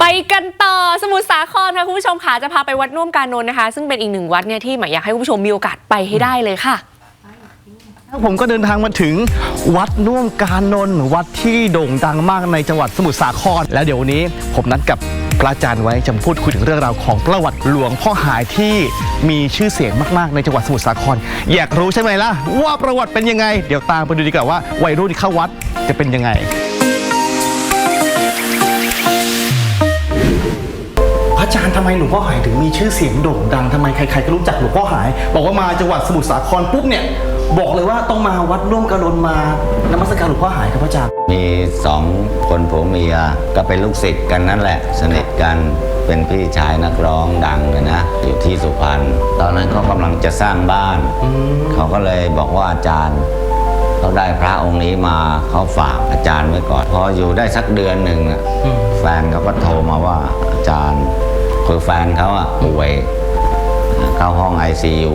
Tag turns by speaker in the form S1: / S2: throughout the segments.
S1: ไปกันต่อสมุทรสาครค่ะคุณผู้ชมค่ะจะพาไปวัดน่วมการนนท์นะคะ ซึ่งเป็นอีกหนึ่งวัดเนี่ยที่หมายอยากให้คุณผู้ชมมีโอกาสไปให้ได้เลยค่ะ
S2: ผมก็เดินทางมาถึงวัดน่วมการนนท์วัดที่โด่งดังมากในจังหวัดสมุทรสาคร แล้วเดี๋ยววันนี้ผมนัดกับพระอาจารย์ไว้จะมาพูดคุยถึงเรื่องราวของประวัติหลวงพ่อหายที่มีชื่อเสียงมากๆในจังหวัดสมุทรสาคร อยากรู้ใช่ไหมล่ะว่าประวัติเป็นยังไง เดี๋ยวตามไปดูดีกว่าว่าวัยรุ่นเข้าวัดจะเป็นยังไง ทำไมหลวงพ่อหายถึงมีชื่อเสียงโด่งดังทำไมใครๆก็รู้จักหลวงพ่อหาย บอกว่ามาจังหวัดสมุทรสาครปุ๊บเนี่ย บอกเลยว่าต้องมาวัดร่วมกระนมานมัสการหลวงพ่อหายครับพระอาจารย์
S3: มีสองคนผัวเมียก็เป็นลูกศิษย์กันนั่นแหละ สนิทกันเป็นพี่ชายนักร้องดังเลยนะอยู่ที่สุพรรณตอนนั้นเขากำลังจะสร้างบ้าน เขาก็เลยบอกว่าอาจารย์เขาได้พระองค์นี้มาเขาฝากอาจารย์ไว้ก่อน พออยู่ได้สักเดือนหนึ่งอะแฟนเขาก็โทรมาว่าอาจารย์ คือแฟนเขาอะป่วยเข้าห้อง ICU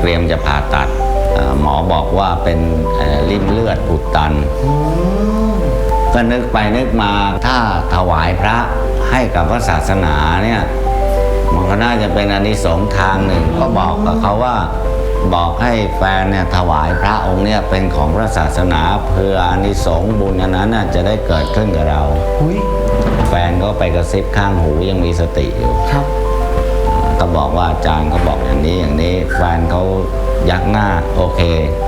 S3: เตรียมจะผ่าตัด หมอบอกว่าเป็นริ่มเลือดอุดตัน ก็นึกไปนึกมาถ้าถวายพระให้กับพระศาสนาเนี่ยมันก็น่าจะเป็นอานิสงส์ทางหนึ่ง ก็บอกกับเขาว่าบอกให้แฟนเนี่ยถวายพระองค์เนี่ยเป็นของพระศาสนาเพื่ออานิสงส์บุญอันนั้นน่จะได้เกิดขึ้นกับเรา
S2: อุ้ย
S3: ก็ไปกระซิบข้างหูยังมีสติอยู่
S2: ครับ
S3: ก็บอกว่าอาจารย์เขาบอกอย่างนี้อย่างนี้แฟนเขายักหน้าโอเค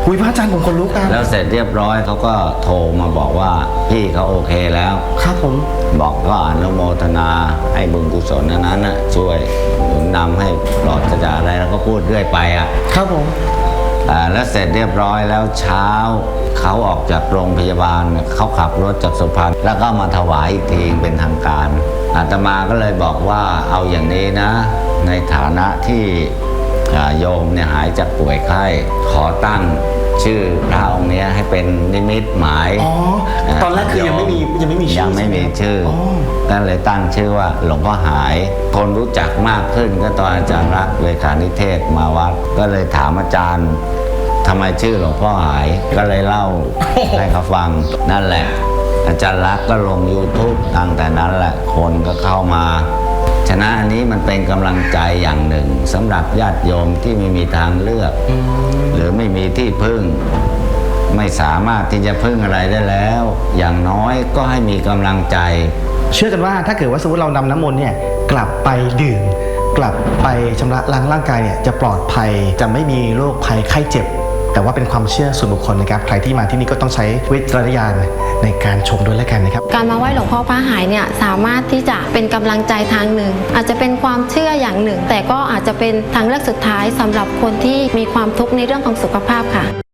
S2: อุ้ยพระอาจารย์ผมคนลุกกัน
S3: แล้วเสร็จเรียบร้อยเขาก็โทรมาบอกว่าพี่เขาโอเคแล้ว
S2: ครับผม
S3: บอกก็อนุโมทนาให้บุญกุศลอันนั้นนะช่วยหนุนนำให้ปลอดจากอะไรแล้วก็พูดเรื่อยไปอะ
S2: ครับผม
S3: อ่าแล้วเสร็จเรียบร้อยแล้วเช้าเขาออกจากโรงพยาบาลเนี่ยเขาขับรถจากสุพรรณแล้วก็มาถวายอีกทีเป็นทางการ อาตมาก็เลยบอกว่าเอาอย่างนี้นะ ในฐานะที่อ่าโยมเนี่ยหายจากป่วยไข้ขอตั้งชื่อพระองค์เนี้ยให้เป็นนิมิตหมาย
S2: อ๋อตอนแรกคือยังไม่มียังไม่มีชื่อ
S3: ยังไม่มีชื่อ
S2: อ๋อ
S3: ก็เลยตั้งชื่อว่าหลวงพ่อหาย คนรู้จักมากขึ้นก็ตอนอาจารย์รักษณ์เลขานิเทศมาวัดก็เลยถามอาจารย์ทำไมชื่อหลวงพ่อหายก็เลยเล่าให้เขาฟังนั่นแหละ อาจารย์รักษ์ก็ลง YouTube ตั้งแต่นั้นแหละคนก็เข้ามาฉะนั้นอันนี้มันเป็นกำลังใจอย่างหนึ่งสำหรับญาติโยมที่ไม่มีทางเลือก หรือไม่มีที่พึ่ง ไม่สามารถที่จะพึ่งอะไรได้แล้ว อย่างน้อยก็ให้มีกำลังใจ
S2: เชื่อกันว่าถ้าเกิดว่าสมมติเรานำน้ำมนต์เนี่ยกลับไปดื่ม กลับไปชำระล้างร่างกายเนี่ยจะปลอดภัยจะไม่มีโรคภัยไข้เจ็บ แต่ว่าเป็นความเชื่อส่วนบุคคลนะครับ ใครที่มาที่นี่ก็ต้องใช้วิจารณญาณในการชมด้วยแล้วกันนะครับ
S4: การมาไหว้หลวงพ่อพระหายเนี่ยสามารถที่จะเป็นกำลังใจทางหนึ่ง อาจจะเป็นความเชื่ออย่างหนึ่ง แต่ก็อาจจะเป็นทางเลือกสุดท้ายสำหรับคนที่มีความทุกข์ในเรื่องของสุขภาพค่ะ